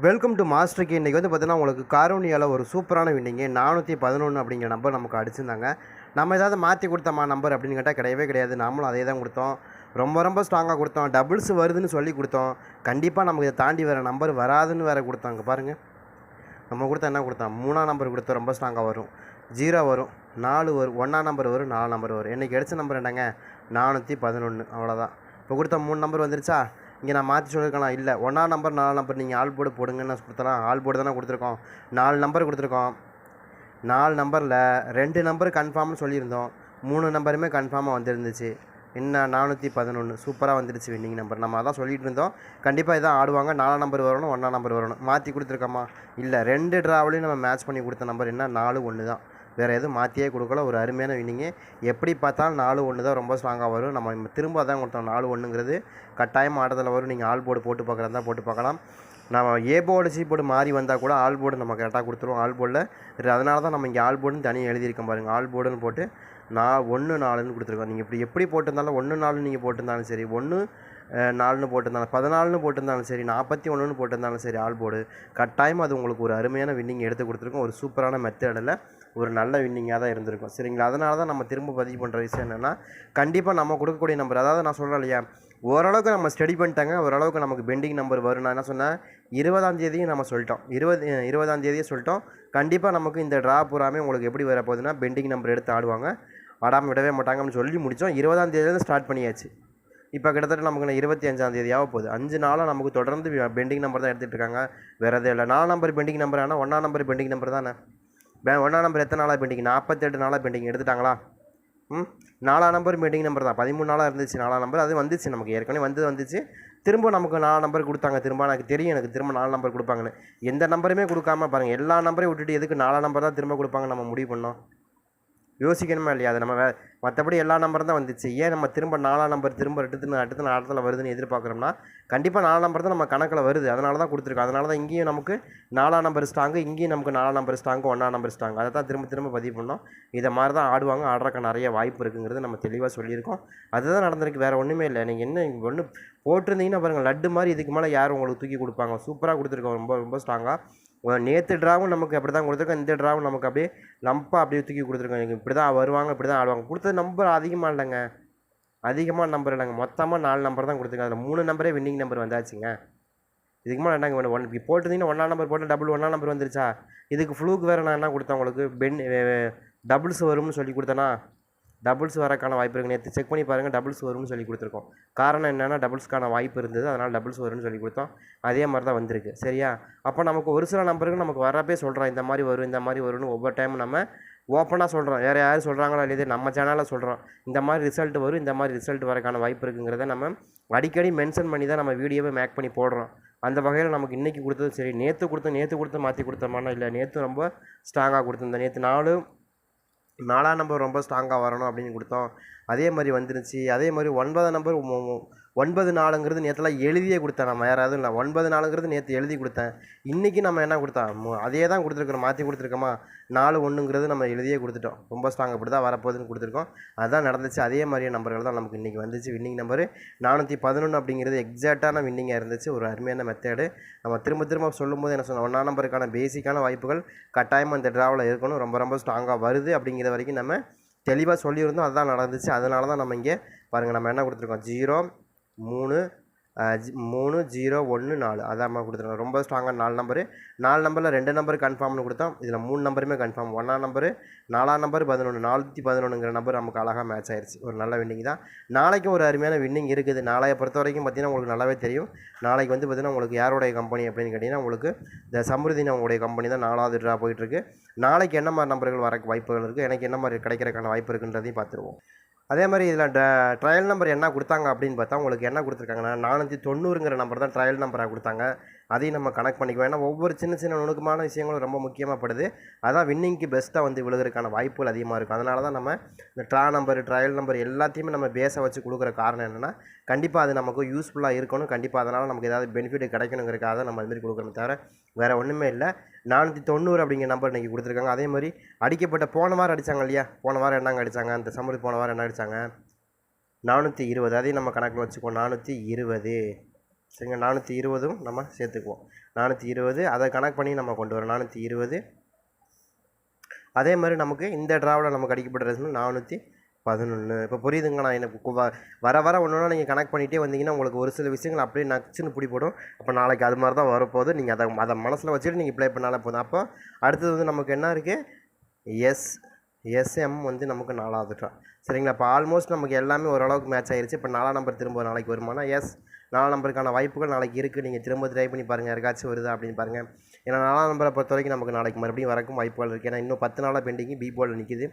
Welcome to மாஸ்டருக்கு இன்றைக்கி வந்து பார்த்தீங்கன்னா உங்களுக்கு காரோனியாவில் ஒரு சூப்பரான வின்னிங்கு நானூற்றி பதினொன்று அப்படிங்கிற நம்பர் நமக்கு அடிச்சிருந்தாங்க. நம்ம ஏதாவது மாற்றி கொடுத்தோமா நம்பர் அப்படின்னு கேட்டால் கிடையவே கிடையாது. நாமளும் அதே தான் கொடுத்தோம். ரொம்ப ரொம்ப ஸ்ட்ராங்காக கொடுத்தோம். டபுள்ஸ் வருதுன்னு சொல்லி கொடுத்தோம். கண்டிப்பாக நமக்கு இதை தாண்டி வேறு நம்பர் வராதுன்னு வேறு கொடுத்தோம். பாருங்கள் நம்ம கொடுத்தா என்ன கொடுத்தோம்? மூணாம் நம்பர் கொடுத்தோம் ரொம்ப ஸ்ட்ராங்காக வரும். ஜீரோ வரும். நாலு வரும். ஒன்றாம் நம்பர் வரும். நாலு நம்பர் வரும். இன்றைக்கி அடித்த நம்பர் என்னங்க? நானூற்றி பதினொன்று அவ்வளோதான் இப்போ கொடுத்த மூணு நம்பர் வந்துருச்சா? இங்கே நான் மாற்றி சொல்லியிருக்கலாம் இல்லை. ஒன்றா நம்பர் நாலு நம்பர் நீங்கள் ஆள் போர்டு போடுங்கன்னு கொடுத்தலாம் ஆள் போர்டு தானே கொடுத்துருக்கோம். நாலு நம்பர் கொடுத்துருக்கோம். நாலு நம்பரில் ரெண்டு நம்பர் கன்ஃபார்ம்னு சொல்லியிருந்தோம். மூணு நம்பருமே கன்ஃபார்மாக வந்துருந்துச்சு. என்ன நானூற்றி பதினொன்று சூப்பராக வந்துடுச்சு வின்னிங் நம்பர். நம்ம அதான் சொல்லிட்டு இருந்தோம். கண்டிப்பாக இதான் ஆடுவாங்க. நாலாம் நம்பர் வரணும் ஒன்றாம் நம்பர் வரணும். மாற்றி கொடுத்துருக்கோமா? இல்லை. ரெண்டு ட்ராவலையும் நம்ம மேட்ச் பண்ணி கொடுத்த நம்பர் என்ன? நாலு ஒன்று தான். வேறு எதுவும் மாற்றியே கொடுக்கல. ஒரு அருமையான வின்னிங்கு எப்படி பார்த்தாலும் நாலு ஒன்று தான் ரொம்ப ஸ்ட்ராங்காக வரும். நம்ம திரும்ப அதான் கொடுத்தோம். நாலு ஒன்றுங்கிறது கட்டாயம் ஆட்டத்தில் வரும். நீங்கள் ஆல் போர்டு போட்டு பார்க்குறதா போட்டு பார்க்கலாம். நம்ம ஏ போர்டு சி போர்டு மாறி வந்தால் கூட ஆல் போர்டு நம்ம கரெக்டாக கொடுத்துருவோம். ஆல் போர்டில் அதனால தான் நம்ம இங்கே ஆல் போர்டுன்னு தனியாக எழுதியிருக்கோம் பாருங்கள் ஆல் போர்டுன்னு போட்டு நான் ஒன்று நாலுன்னு கொடுத்துருக்கோம். நீங்கள் இப்படி எப்படி போட்டிருந்தாலும் ஒன்று நாலு நீங்கள் போட்டிருந்தாலும் சரி ஒன்று நாலுன்னு போட்டிருந்தாலும் பதினாலுன்னு போட்டிருந்தாலும் சரி நாற்பத்தி ஒன்றுன்னு போட்டிருந்தாலும் சரி ஆல் போர்டு கட்டாயம் அது உங்களுக்கு ஒரு அருமையான வின்னிங் எடுத்து கொடுத்துருக்கோம். ஒரு சூப்பரான மெத்தடில் ஒரு நல்ல வின்னிங்காக தான் இருந்திருக்கும். சரிங்களா? அதனால தான் நம்ம திரும்ப பதிவு பண்ணுற விஷயம் என்னென்னா கண்டிப்பாக நம்ம கொடுக்கக்கூடிய நம்பர் அதாவது நான் சொல்கிறேன் இல்லையா ஓரளவுக்கு நம்ம ஸ்டடி பண்ணிட்டாங்க ஓரளவுக்கு நமக்கு பெண்டிங் நம்பர் வரும் நான் என்ன சொன்னேன் இருபதாம் தேதியும் நம்ம சொல்லிட்டோம். இருபது இருபதாம் தேதியே சொல்லிட்டோம். கண்டிப்பாக நமக்கு இந்த ட்ரா பூராமே உங்களுக்கு எப்படி வர போகுதுன்னா பெண்டிங் நம்பர் எடுத்து ஆடுவாங்க. ஆடாமல் விடவே மாட்டாங்கன்னு சொல்லி முடித்தோம் இருபதாம் தேதியிலேருந்து ஸ்டார்ட் பண்ணியாச்சு. இப்போ கிட்டத்தட்ட நமக்கு இருபத்தி அஞ்சாம் தேதியாக போகுது. அஞ்சு நாளாக நமக்கு தொடர்ந்து பெண்டிங் நம்பர் தான் எடுத்துகிட்டு இருக்காங்க. வேறு எதுவும் இல்லை. நாலு நம்பர் பெண்டிங் நம்பர் ஆனால் ஒன்றாம் நம்பர் பெண்டிங் நம்பர் தானே? ஒன்றாம் நம்பர் எத்தனை நாளாக பெண்டிங் நாற்பத்தெட்டு நாளாக பெண்டிங் எடுத்துட்டாங்களா? ம்? நாலாம் நம்பர் பெண்டிங் நம்பர் தான். பதிமூணு நாளாக இருந்துச்சு நாலாம் நம்பர் அது வந்துச்சு நமக்கு. ஏற்கனவே வந்து வந்துச்சு. திரும்ப நமக்கு நாலு நம்பர் கொடுத்தாங்க. திரும்ப எனக்கு தெரியும். எனக்கு திரும்ப நாலு நம்பர் கொடுப்பாங்கன்னு. எந்த நம்பருமே கொடுக்காம பாருங்கள் எல்லா நம்பரையும் விட்டுட்டு எதுக்கு நாலாம் நம்பர் தான் திரும்ப கொடுப்பாங்க நம்ம முடிவு பண்ணோம். யோசிக்கணுமா இல்லையா? அது நம்ம வே மற்றபடி எல்லா நம்பரும் தான் வந்துச்சு. ஏன் நம்ம திரும்ப நாலாம் நம்பர் திரும்ப எடுத்து அடுத்த நேரத்தில் வருதுன்னு எதிர்பார்க்குறோம்னா கண்டிப்பாக நாலாம் நம்பர் தான் நம்ம கணக்கில் வருது. அதனால தான் கொடுத்துருக்கோம் அதனால தான் இங்கேயும் நமக்கு நாலாம் நம்பர் ஸ்ட்ராங்கு இங்கேயும் நமக்கு நாலாம் நம்பர் ஸ்ட்ராங்கு ஒன்றாம் நம்பர் ஸ்ட்ராங் அதை தான் திரும்ப திரும்ப பதிவு பண்ணோம். இதை மாதிரி தான் ஆடுவாங்க. ஆடுறக்கு நிறைய வாய்ப்பு இருக்குங்கிறது நம்ம தெளிவாக சொல்லியிருக்கோம். அதுதான் நடந்திருக்கு. வேறு ஒன்றுமே இல்லை. நீங்கள் என்ன ஒன்று போட்டிருந்தீங்கன்னா பாருங்கள் லட்டு மாதிரி இதுக்கு மேலே யார் உங்களுக்கு தூக்கி கொடுப்பாங்க. சூப்பராக கொடுத்துருக்கோம். ரொம்ப ரொம்ப ஸ்ட்ராங்காக நேற்று ட்ராவும் நமக்கு அப்படி தான் கொடுத்துருக்கோம். இந்த ட்ராவும் நமக்கு அப்படியே லம்பாக அப்படியே தூக்கி கொடுத்துருக்கோம். இப்படி தான் வருவாங்க இப்படி தான் ஆடுவாங்க. கொடுத்தது நம்பர் அதிகமாக இல்லைங்க. அதிகமாக நம்பர் இல்லைங்க. மொத்தமாக நாலு நம்பர் தான் கொடுத்துருக்காங்க அதில் மூணு நம்பரே வின்னிங் நம்பர் வந்தாச்சுங்க. இதுக்கு மேலே என்னங்க ஒன் இப்போ போட்டிருந்தீங்கன்னா ஒன்றா நம்பர் போட்டு டபுள் ஒன்றா நம்பர் வந்துருச்சா? இதுக்கு ஃப்ளூக்கு வேறு நான் என்ன கொடுத்தேன் உங்களுக்கு? பென் டபுள்ஸ் வரும்னு சொல்லி கொடுத்தேன்னா டபுள்ஸ் வரக்கான வாய்ப்பு இருக்குது நேற்று செக் பண்ணி பாருங்கள் டபுள்ஸ் வரும்னு சொல்லி கொடுத்துருக்கோம். காரணம் என்னென்னா டபுள்ஸ்க்கான வாய்ப்பு இருந்தது அதனால் டபுள்ஸ் வரும்னு சொல்லி கொடுத்தோம். அதே மாதிரி தான் வந்திருக்கு. சரியா? அப்போ நமக்கு ஒரு சில நம்பருக்கு நமக்கு வரப்பே சொல்கிறோம் இந்த மாதிரி வரும் இந்த மாதிரி வரும்னு ஒவ்வொரு டைம் நம்ம ஓப்பனாக சொல்கிறோம் வேறு யாரும் சொல்கிறாங்களோ இல்லையே நம்ம சேனலில் சொல்கிறோம் இந்த மாதிரி ரிசல்ட் வரும் இந்த மாதிரி ரிசல்ட் வரக்கான வாய்ப்பு இருக்குங்கிறத நம்ம அடிக்கடி மென்ஷன் பண்ணி தான் நம்ம வீடியோவை மேக் பண்ணி போடுறோம். அந்த வகையில் நமக்கு இன்றைக்கி கொடுத்தது சரி நேற்று கொடுத்த நேற்று கொடுத்து மாற்றி கொடுத்தோமானா இல்லை நேற்று ரொம்ப ஸ்ட்ராங்காக கொடுத்துருந்தேன் நேற்று நாலு நாலாம் நம்பர் ரொம்ப ஸ்ட்ராங்காக வரணும் அப்படின்னு கொடுத்தோம். அதே மாதிரி வந்துருச்சு. அதே மாதிரி ஒன்பதாம் நம்பர் ஒன்பது நாலுங்கிறது நேற்றுலாம் எழுதியே கொடுத்தேன் நம்ம யாராவது இல்லை. ஒன்பது நாலுங்கிறது நேற்று எழுதி கொடுத்தேன். இன்றைக்கி நம்ம என்ன கொடுத்தோம்? அதே தான் கொடுத்துருக்குறோம். மாற்றி கொடுத்துருக்கோமா? நாலு ஒன்றுங்கிறது நம்ம எழுதியே கொடுத்துட்டோம். ரொம்ப ஸ்ட்ராங் அப்படி தான் வரப்போகுதுன்னு கொடுத்துருக்கோம். அதுதான் நடந்துச்சு. அதே மாதிரியே நம்பர்கள் தான் நமக்கு இன்றைக்கி வந்துச்சு. வின்னிங் நம்பரு நானூற்றி பதினொன்று அப்படிங்கிறது எக்ஸாக்டான வின்னிங்காக இருந்துச்சு. ஒரு அருமையான மெத்தேடு நம்ம திரும்ப திரும்ப சொல்லும்போது என்ன சொன்னோம்? ஒன்றாம் நம்பருக்கான பேசிக்கான வாய்ப்புகள் கட்டாயமாக இந்த ட்ராவில் இருக்கணும். ரொம்ப ரொம்ப ஸ்ட்ராங்காக வருது அப்படிங்கிற வரைக்கும் நம்ம தெளிவாக சொல்லியிருந்தோம். அதுதான் நடந்துச்சு. அதனால தான் நம்ம இங்கே பாருங்கள் நம்ம என்ன கொடுத்துருக்கோம்? ஜீரோ மூணு மூணு ஜீரோ ஒன்று நாலு. அதாம்மா கொடுத்துருங்க ரொம்ப ஸ்ட்ராங்காக நாலு நம்பரு நாலு நம்பரில் ரெண்டு நம்பர் கன்ஃபார்ம்னு கொடுத்தோம் இதில் மூணு நம்பருமே கன்ஃபார்ம் ஒன்றாம் நம்பரு நாலாம் நம்பர் பதினொன்று நானூற்றி பதினொன்றுங்கிற நம்பர் நமக்கு அழகாக மேட்ச் ஆயிடுச்சு ஒரு நல்ல வின்னிங் தான். நாளைக்கும் ஒரு அருமையான வின்னிங் இருக்குது. நாளைய பொறுத்த வரைக்கும் பார்த்தீங்கன்னா உங்களுக்கு நல்லாவே தெரியும். நாளைக்கு வந்து பார்த்திங்கன்னா உங்களுக்கு யாருடைய கம்பெனி அப்படின்னு கேட்டிங்கன்னா உங்களுக்கு இந்த சமிருதின் அவங்களுடைய கம்பெனி தான் நாலாவது ட்ரா போயிட்டுருக்கு நாளைக்கு என்ன மாதிரி நம்பர்கள் வர வாய்ப்புகள் இருக்குது எனக்கு என்ன மாதிரி கிடைக்கிறதுக்கான வாய்ப்பு இருக்குன்றதையும் பார்த்துருவோம். அதே மாதிரி இதில் ட ட்ரையல் நம்பர் என்ன கொடுத்தாங்க அப்படின்னு பார்த்தா உங்களுக்கு என்ன கொடுத்துருக்காங்கன்னா நானூற்றி தொண்ணூறுங்கிற நம்பர் தான் ட்ரையல் நம்பராக கொடுத்தாங்க. அதையும் நம்ம கனெக்ட் பண்ணிக்குவோம். ஏன்னா ஒவ்வொரு சின்ன சின்ன நுணுக்கமான விஷயங்களும் ரொம்ப முக்கியமாகப்படுது அதான் வின்னிங்க்கு பெஸ்ட்டாக வந்து விழுகிறதுக்கான வாய்ப்புகள் அதிகமாக இருக்கும். அதனால தான் நம்ம இந்த ட்ரா நம்பர் ட்ரையல் நம்பர் எல்லாத்தையுமே நம்ம பேஸை வச்சு கொடுக்குற காரணம் என்னென்னா கண்டிப்பாக அது நமக்கு யூஸ்ஃபுல்லாக இருக்கணும். கண்டிப்பாக அதனால் நமக்கு ஏதாவது பெனிஃபிட் கிடைக்கணுங்கிறக்காக தான் நம்ம அதுமாரி கொடுக்குறோமே தவிர வேறு ஒன்றுமே இல்லை. நானூற்றி தொண்ணூறு அப்படிங்கிற நம்பர் இன்றைக்கி கொடுத்துருக்காங்க. அதே மாதிரி அடிக்கப்பட்ட போன வாரம் அடித்தாங்க இல்லையா? போன வாரம் என்னங்க அடித்தாங்க அந்த சம்மரி போன வாரம் என்ன அடித்தாங்க நானூற்றி இருபது. அதையும் நம்ம கணக்கில் வச்சுக்குவோம். நானூற்றி இருபது. சரிங்க நானூற்றி இருபதும் நம்ம சேர்த்துக்குவோம். நானூற்றி இருபது. அதை கணக்கு பண்ணி நம்ம கொண்டு வரோம். நானூற்றி இருபது. அதே மாதிரி நமக்கு இந்த ட்ராவில் நமக்கு அடிக்கப்பட்ட ரெஸ்ட் நானூற்றி பதினொன்று இப்போ புரியுதுங்கண்ணா எனக்கு வ- வர வர ஒன்று நீங்கள் கனெக்ட் பண்ணிகிட்டே வந்தீங்கன்னா உங்களுக்கு ஒரு சில விஷயங்கள் அப்படியே நச்சுன்னு பிடி போடும். அப்போ நாளைக்கு அது மாதிரி தான் வரப்போகுது. நீங்கள் அதை அதை மனசில் வச்சுட்டு நீங்கள் ப்ளே பண்ணாலே போதும். அப்போ அடுத்தது வந்து நமக்கு என்ன இருக்குது எஸ் எஸ்எம் வந்து நமக்கு நாலாவது ட்ரா. சரிங்களா? இப்போ ஆல்மோஸ்ட் நமக்கு எல்லாமே ஓரளவுக்கு மேட்ச் ஆகிருச்சு இப்போ நாலாம் நம்பர் திரும்ப நாளைக்கு வருமானா? எஸ். நாலாம் நம்பருக்கான வாய்ப்புகள் நாளைக்கு இருக்குது நீங்கள் திரும்ப ட்ரை பண்ணி பாருங்கள் யாருக்காச்சும் வருதா அப்படின்னு பாருங்கள் ஏன்னா நாலாம் நம்பரை பொறுத்த வரைக்கும் நமக்கு நாளைக்கு மறுபடியும் வரக்கும் வாய்ப்புகள் இருக்குது ஏன்னா இன்னும் பத்து நாளாக பெண்டிங் பி போர்டில் நிற்கிது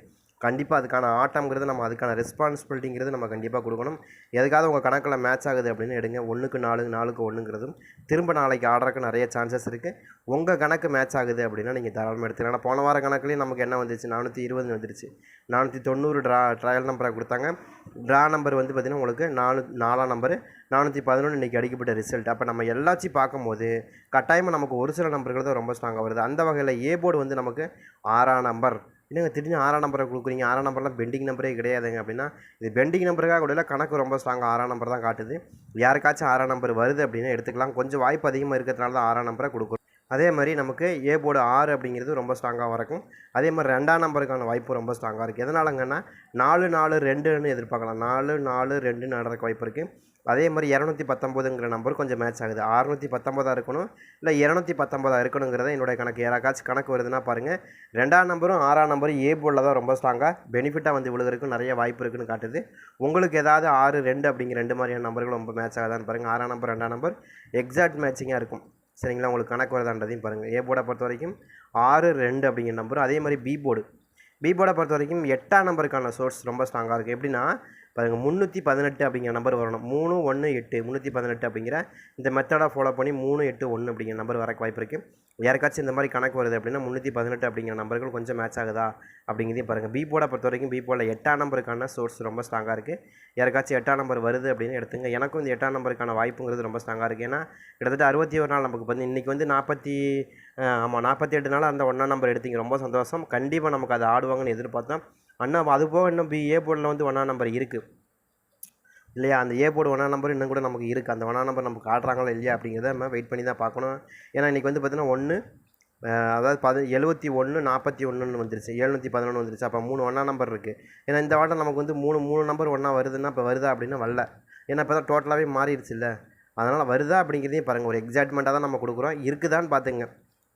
கண்டிப்பாக அதுக்கான ஆட்டம்ங்கிறது நம்ம அதுக்கான ரெஸ்பான்சிபிலிட்டிங்கிறது நம்ம கண்டிப்பாக கொடுக்கணும். எதுக்காவது உங்கள் கணக்கில் மேட்ச் ஆகுது அப்படின்னு எடுங்க. ஒன்றுக்கு நாலு நாலுக்கு ஒன்றுங்கிறதும் திரும்ப நாளைக்கு ஆடுறதுக்கு நிறைய சான்சஸ் இருக்குது உங்கள் கணக்கு மேட்ச் ஆகுது அப்படின்னா நீங்கள் தாராளமாக எடுத்துக்கலாம். ஆனால் போன வார கணக்குலேயும் நமக்கு என்ன வந்துச்சு நானூற்றி இருபது வந்துருச்சு. நானூற்றி தொண்ணூறு ட்ரா ட்ரையல் நம்பரை கொடுத்தாங்க. ட்ரா நம்பர் வந்து பார்த்திங்கன்னா உங்களுக்கு நாலு நாலாம் நம்பரு நானூற்றி பதினொன்று இன்றைக்கி அடிக்கப்பட்ட ரிசல்ட் அப்போ நம்ம எல்லாத்தையும் பார்க்கும்போது கட்டாயமாக நமக்கு ஒரு சில நம்பர்கள் தான் ரொம்ப ஸ்ட்ராங்காக வருது. அந்த வகையில் ஏ போர்டு வந்து நமக்கு ஆறாம் நம்பர் என்னங்க திடீர்னு ஆறாம் நம்பரை கொடுக்குறீங்க? ஆறாம் நம்பர்லாம் பெண்டிங் நம்பரே கிடையாதுங்க அப்படின்னா இது பெண்டிங் நம்பருக்காக கூட இல்லை கணக்கு ரொம்ப ஸ்ட்ராங்காக ஆறாம் நம்பர் தான் காட்டுது. யாருக்காச்சும் ஆறாம் நம்பர் வருது அப்படின்னா எடுத்துக்கலாம். கொஞ்சம் வாய்ப்பு அதிகமாக இருக்கிறதுனால தான் ஆறாம் நம்பரை கொடுக்குறோம். அதே மாதிரி நமக்கு ஏ போர்டு ஆறு அப்படிங்கிறது ரொம்ப ஸ்ட்ராங்காக இருக்கும் அதே மாதிரி ரெண்டாம் நம்பருக்கான வாய்ப்பு ரொம்ப ஸ்ட்ராங்காக இருக்குது எதனாலங்கன்னா நாலு நாலு ரெண்டுன்னு எதிர்பார்க்கலாம். நாலு நாலு ரெண்டு நடக்க வாய்ப்பு இருக்குது அதே மாதிரி இரநூத்தி பத்தொம்போதுங்கிற நம்பர் கொஞ்சம் மேட்ச் ஆகுது. அறுநூற்றி பத்தொம்போதாக இருக்கணும்? இல்லை இரநூத்தி பத்தொம்போதாக இருக்கணுங்கிறத என்னுடைய கணக்கு யாராக்காச்சும் கணக்கு வருதுன்னா பாருங்கள் ரெண்டாம் நம்பரும் ஆறாம் நம்பரும் ஏ போர்டில் தான் ரொம்ப ஸ்ட்ராங்காக பெனிஃபிட்டாக வந்து விழுகிறதுக்கும் நிறைய வாய்ப்பு இருக்குன்னு காட்டுது. உங்களுக்கு ஏதாவது ஆறு ரெண்டு அப்படிங்கிற ரெண்டு மாதிரியான நம்பர்கள் ரொம்ப மேட்ச் ஆகுதான்னு பாருங்கள் ஆறாம் நம்பர் ரெண்டாம் நம்பர் எக்ஸாக்ட் மேட்சிங்காக இருக்கும். சரிங்களா? உங்களுக்கு கணக்கு வருதான்றதையும் பாருங்கள் ஏ போர்டை பொறுத்த வரைக்கும் ஆறு ரெண்டு அப்படிங்கிற நம்பர் அதே மாதிரி பி போர்டு. பி போர்டை பொறுத்த வரைக்கும் எட்டாம் நம்பருக்கான சோர்ஸ் ரொம்ப ஸ்ட்ராங்காக இருக்குது எப்படின்னா பாருங்கள் முந்நூற்றி பதினெட்டு அப்படிங்கிற நம்பர் வரணும். மூணு ஒன்று எட்டு முந்நூற்றி பதினெட்டு அப்படிங்கிற இந்த மெத்தடை ஃபாலோ பண்ணி மூணு எட்டு ஒன்று அப்படிங்கிற நம்பர் வரக்கு வாய்ப்பு இருக்குது யாருக்காச்சும் இந்த மாதிரி கணக்கு வருது அப்படின்னா முந்நூற்றி பதினெட்டு அப்படிங்கிற நம்பர்கள் கொஞ்சம் மேட்ச் ஆகுதா அப்படிங்கிறதையும் பாருங்கள் பி போர்டை பொறுத்த வரைக்கும் பி போர்டில் எட்டாம் நம்பருக்கான சோர்ஸ் ரொம்ப ஸ்ட்ராங்காக இருக்குது யாருக்காச்சும் எட்டாம் நம்பர் வருது அப்படின்னு எடுத்துங்க. எனக்கும் இந்த எட்டாம் நம்பருக்கான வாய்ப்புங்கிறது ரொம்ப ஸ்ட்ராங்காக இருக்குது ஏன்னா கிட்டத்தட்ட அறுபத்தி ஒரு நாள் நமக்கு வந்து இன்றைக்கி வந்து நாற்பத்தி ஆமாம் நாற்பத்தி எட்டு நாள் அந்த ஒன்றாம் நம்பர் எடுத்தீங்க. ரொம்ப சந்தோஷம். கண்டிப்பாக நமக்கு அது ஆடுவாங்கன்னு எதிர்பார்த்தோம். அண்ணா அது போக இன்னும் பி ஏ போர்டில் வந்து ஒன்றா நம்பர் இருக்குது இல்லையா? அந்த ஏ போர்டு ஒன்றா நம்பர் இன்னும் கூட நமக்கு இருக்குது அந்த ஒன்றா நம்பர் நமக்கு காட்டுறாங்களா இல்லையா அப்படிங்கிறத நம்ம வெயிட் பண்ணி தான் பார்க்கணும். ஏன்னா இன்றைக்கி வந்து பார்த்தீங்கன்னா ஒன்று அதாவது பது எழுபத்தி ஒன்று நாற்பத்தி ஒன்றுன்னு வந்துருச்சு. எழுநூற்றி பதினொன்று வந்துருச்சு. அப்போ மூணு ஒன்றா நம்பர் இருக்குது ஏன்னா இந்த வாட்டம் நமக்கு வந்து மூணு மூணு நம்பர் ஒன்றா வருதுன்னா இப்போ வருதா அப்படின்னு வரல. ஏன்னா இப்போ தான் டோட்டலாகவே மாறிடுச்சு இல்லை அதனால் வருதா அப்படிங்கிறதையும் பாருங்கள் ஒரு எக்ஸாட்மெண்ட்டாக தான் நம்ம கொடுக்குறோம். இருக்குதான்னு பார்த்துங்க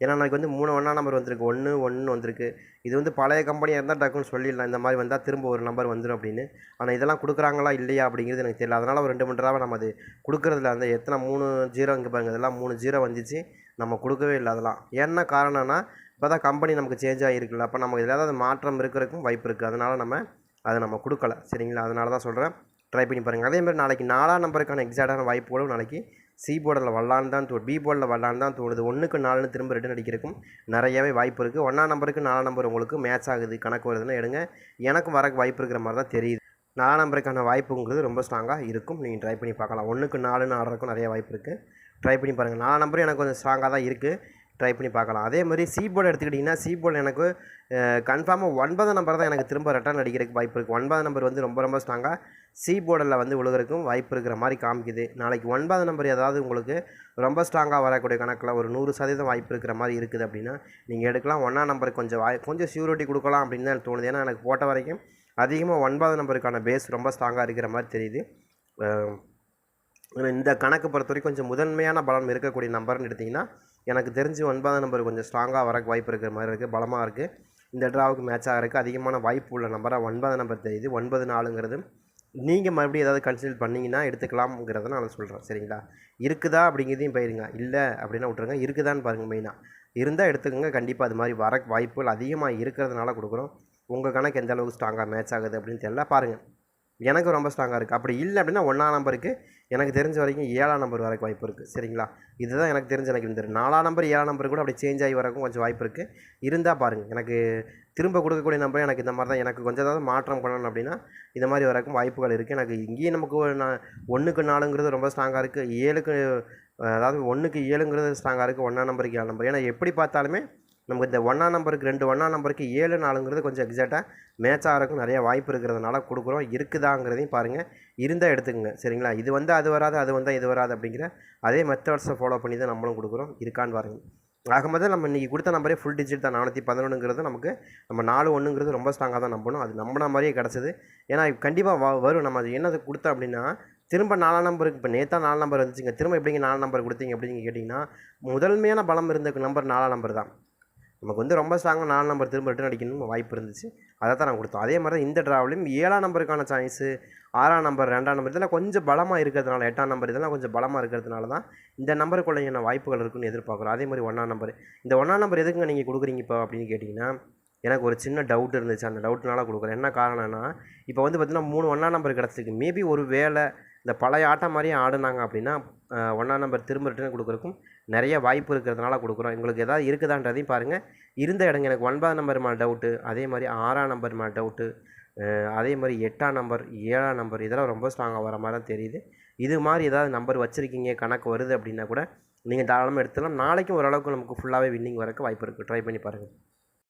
ஏன்னா நாளைக்கு வந்து மூணு ஒன்றா நம்பர் வந்திருக்கு. ஒன்று ஒன்று வந்திருக்கு. இது வந்து பழைய கம்பெனியாக இருந்தால் டக்குன்னு சொல்லிடலாம். இந்த மாதிரி வந்தால் திரும்ப ஒரு நம்பர் வந்துடும் அப்படின்னு. ஆனால் இதெல்லாம் கொடுக்குறாங்களா இல்லையா அப்படிங்கிறது எனக்கு தெரியல. அதனால் ஒரு ரெண்டு மூணு தடவை நம்ம அது கொடுக்குறதில்ல. அந்த எத்தனை மூணு ஜீரோ இங்கே பாருங்கள் இதெல்லாம் மூணு ஜீரோ வந்துச்சு. நம்ம கொடுக்கவே இல்லை அதெல்லாம். என்ன காரணம்னா இப்போ தான் கம்பெனி நமக்கு சேஞ்ச் ஆகிருக்குல்ல அப்போ நமக்கு இதில் ஏதாவது மாற்றம் இருக்கிறதுக்கும் வாய்ப்பு இருக்குது அதனால் நம்ம அதை நம்ம கொடுக்கல. சரிங்களா? அதனால தான் சொல்கிறேன் ட்ரை பண்ணி பாருங்கள் அதே மாதிரி நாளைக்கு நாலாம் நம்பருக்கான எக்ஸாக்டான வாய்ப்புகளும் நாளைக்கு சி போர்டில் வரலான்னு தான் தோ பி போர்டில் வரலான்னு தான் தோணுது. ஒன்றுக்கு நாலுன்னு திரும்ப ரிட்டன் அடிக்கிறதுக்கும் நிறையவே வாய்ப்பு இருக்குது ஒன்றாம் நம்பருக்கு நாலாம் நம்பர் உங்களுக்கு மேட்ச் ஆகுது கணக்கு வருதுன்னு எடுங்க. எனக்கும் வரக்கு வாய்ப்பு இருக்கிற மாதிரி தான் தெரியுது. நாலாம் நம்பருக்கான வாய்ப்புங்கிறது ரொம்ப ஸ்ட்ராங்காக இருக்கும். நீங்கள் ட்ரை பண்ணி பார்க்கலாம். ஒன்றுக்கு நாலுன்னு ஆடுறதுக்கும் நிறைய வாய்ப்பு இருக்குது ட்ரை பண்ணி பாருங்கள் நாலாம் நம்பரும் எனக்கு கொஞ்சம் ஸ்ட்ராங்காக தான் இருக்குது ட்ரை பண்ணி பார்க்கலாம். அதே மாதிரி சி போர்டு எடுத்துக்கிட்டிங்கன்னா சி போர்டு எனக்கு கன்ஃபார்மாக ஒன்பதாம் நம்பர் தான் எனக்கு திரும்ப ரிட்டர்ன் அடிக்கிறதுக்கு வாய்ப்பு இருக்குது ஒன்பது நம்பர் வந்து ரொம்ப ரொம்ப ஸ்ட்ராங்காக சி போர்டில் வந்து விழுகிறதுக்கும் வாய்ப்பு இருக்கிற மாதிரி காமிக்குது. நாளைக்கு ஒன்பது நம்பர் ஏதாவது உங்களுக்கு ரொம்ப ஸ்ட்ராங்காக வரக்கூடிய கணக்கில் ஒரு நூறு சதவீதம் வாய்ப்பு இருக்கிற மாதிரி இருக்குது அப்படின்னா நீங்கள் எடுக்கலாம். ஒன்றா நம்பருக்கு கொஞ்சம் வாய் கொஞ்சம் ஷியூரிட்டி கொடுக்கலாம் அப்படின்னு தான் எனக்கு தோணுது. ஏன்னா எனக்கு போட்ட வரைக்கும் அதிகமாக ஒன்பது நம்பருக்கான பேஸ் ரொம்ப ஸ்ட்ராங்காக இருக்கிற மாதிரி தெரியுது. இந்த கணக்கு பொறுத்த வரைக்கும் கொஞ்சம் முதன்மையான பலம் இருக்கக்கூடிய நம்பர்னு எடுத்திங்கன்னா எனக்கு தெரிஞ்சு ஒன்பதாம் நம்பர் கொஞ்சம் ஸ்ட்ராங்காக வரக்கு வாய்ப்பு இருக்கிற மாதிரி இருக்குது பலமாக இருக்குது இந்த ட்ராவுக்கு மேட்ச் ஆகிறதுக்கு அதிகமான வாய்ப்பு உள்ள நம்பராக ஒன்பதாம் நம்பர் தெரியுது. ஒன்பது நாலுங்கிறது நீங்கள் மறுபடியும் ஏதாவது கன்சிடர் பண்ணிங்கன்னா எடுத்துக்கலாம்ங்கிறத நான் சொல்கிறேன் சரிங்களா? இருக்குதா அப்படிங்கிறதையும் போயிருங்க. இல்லை அப்படின்னா விட்ருங்க இருக்குதான்னு பாருங்கள் மெயினாக இருந்தால் எடுத்துக்கோங்க. கண்டிப்பாக அது மாதிரி வர வாய்ப்புகள் அதிகமாக இருக்கிறதுனால கொடுக்குறோம். உங்கள் கணக்கு எந்த அளவுக்கு ஸ்ட்ராங்காக மேட்ச் ஆகுது அப்படின்னு தெரியல. பாருங்கள் எனக்கு ரொம்ப ஸ்ட்ராங்காக இருக்குது அப்படி இல்லை அப்படின்னா ஒன்றாம் நம்பருக்கு எனக்கு தெரிஞ்ச வரைக்கும் ஏழாம் நம்பர் வரக்கு வாய்ப்பு இருக்குது சரிங்களா? இதுதான் எனக்கு தெரிஞ்ச எனக்கு இந்த நாலாம் நம்பர் ஏழாம் நம்பர் கூட அப்படி சேஞ்ச் ஆகி வரக்கும் கொஞ்சம் வாய்ப்பு இருக்குது இருந்தால் பாருங்கள் எனக்கு திரும்ப கொடுக்கக்கூடிய நம்பர் எனக்கு இந்த மாதிரி தான். எனக்கு கொஞ்சம் ஏதாவது மாற்றம் பண்ணணும் அப்படின்னா இந்த மாதிரி வரக்கும் வாய்ப்புகள் இருக்குது எனக்கு இங்கேயும் நமக்கு ஒரு நான் ஒன்றுக்கு நாலுங்கிறது ரொம்ப ஸ்ட்ராங்காக இருக்குது ஏழுக்கு அதாவது ஒன்றுக்கு ஏழுங்கிறது ஸ்ட்ராங்காக இருக்குது ஒன்றாம் நம்பருக்கு ஏழு நம்பர் ஏன்னா எப்படி பார்த்தாலுமே நமக்கு இந்த ஒன்றா நம்பருக்கு ரெண்டு ஒன்றா நம்பருக்கு ஏழு நாலுங்கிறது கொஞ்சம் எக்ஸாக்டாக மேட்சாக இருக்கும் நிறைய வாய்ப்பு இருக்கிறதுனால கொடுக்குறோம். இருக்குதாங்கிறதையும் பாருங்கள் இருந்தால் எடுத்துக்கோங்க. சரிங்களா? இது வந்து அது வராது அது வந்தால் இது வராது அப்படிங்கிற அதே மெத்தட்ஸை ஃபாலோ பண்ணி தான் நம்மளும் கொடுக்குறோம். இருக்கான்னு பாருங்கள் ஆக முதல் நம்ம இன்றைக்கி கொடுத்த நம்பரே ஃபுல் டிஜிட் தான். நானூற்றி பதினொன்றுங்கிறது நமக்கு நம்ம நாலு ஒன்றுங்கிறது ரொம்ப ஸ்ட்ராங்காக தான் நம்பணும். அது நம்பின மாதிரியே கிடச்சிது. ஏன்னா கண்டிப்பாக வ வரும். நம்ம அது என்னது கொடுத்தோம் அப்படின்னா திரும்ப நாலாம் நம்பருக்கு இப்போ நேற்றா நாலு நம்பர் வந்துச்சுங்க திரும்ப எப்படிங்க நாலு நம்பர் கொடுத்தீங்க அப்படின்னு கேட்டிங்கன்னா முதன்மையான பலம் இருந்த நம்பர் நாலாம் நம்பர் தான். நமக்கு வந்து ரொம்ப ஸ்ட்ராங்காக நாலு நம்பர் திரும்ப ரிட்டன் அடிக்கணும்னு வாய்ப்பு இருந்துச்சு. அதை தான் நான் கொடுத்தோம் அதே மாதிரி தான் இந்த ட்ராவலையும் ஏழாம் நம்பருக்கான சாய்ஸு ஆறாம் நம்பர் ரெண்டாம் நம்பர் இதெல்லாம் கொஞ்சம் பலமாக இருக்கிறதுனால எட்டாம் நம்பர் இதெல்லாம் கொஞ்சம் பலமாக இருக்கிறதுனால தான் இந்த நம்பருக்குள்ள என்ன வாய்ப்புகள் இருக்குன்னு எதிர்பார்க்குறோம். அதே மாதிரி ஒன்றாம் நம்பர் இந்த ஒன்றாம் நம்பர் எதுக்குங்க நீங்கள் கொடுக்குறீங்க இப்போ அப்படின்னு கேட்டிங்கன்னா எனக்கு ஒரு சின்ன டவுட் இருந்துச்சு. அந்த டவுட்னால கொடுக்குறேன் என்ன காரணம்னா இப்போ வந்து பார்த்திங்கன்னா மூணு ஒன்றாம் நம்பர் கிடச்சிருக்கு மேபி ஒரு வேலை இந்த பழைய ஆட்டம் மாதிரியே ஆடுனாங்க அப்படின்னா ஒன்றாம் நம்பர் திரும்ப ரிட்டர்ன் கொடுக்குறக்கும் நிறைய வாய்ப்பு இருக்கிறதுனால கொடுக்குறோம். உங்களுக்கு எதாவது இருக்குதான்றதையும் பாருங்கள் இருந்த இடங்க எனக்கு ஒன்பதாம் நம்பர் மேலே டவுட்டு அதே மாதிரி ஆறாம் நம்பர் மேலே டவுட்டு அதே மாதிரி எட்டாம் நம்பர் ஏழாம் நம்பர் இதெல்லாம் ரொம்ப ஸ்ட்ராங்காக வர மாதிரி தான் தெரியுது. இது மாதிரி ஏதாவது நம்பர் வச்சுருக்கீங்க கணக்கு வருது அப்படின்னா கூட நீங்கள் தாராளமாக எடுத்துக்கலாம். நாளைக்கும் ஓரளவுக்கு நமக்கு ஃபுல்லாகவே வின்னிங் வரக்கு வாய்ப்பு இருக்குது ட்ரை பண்ணி பாருங்கள்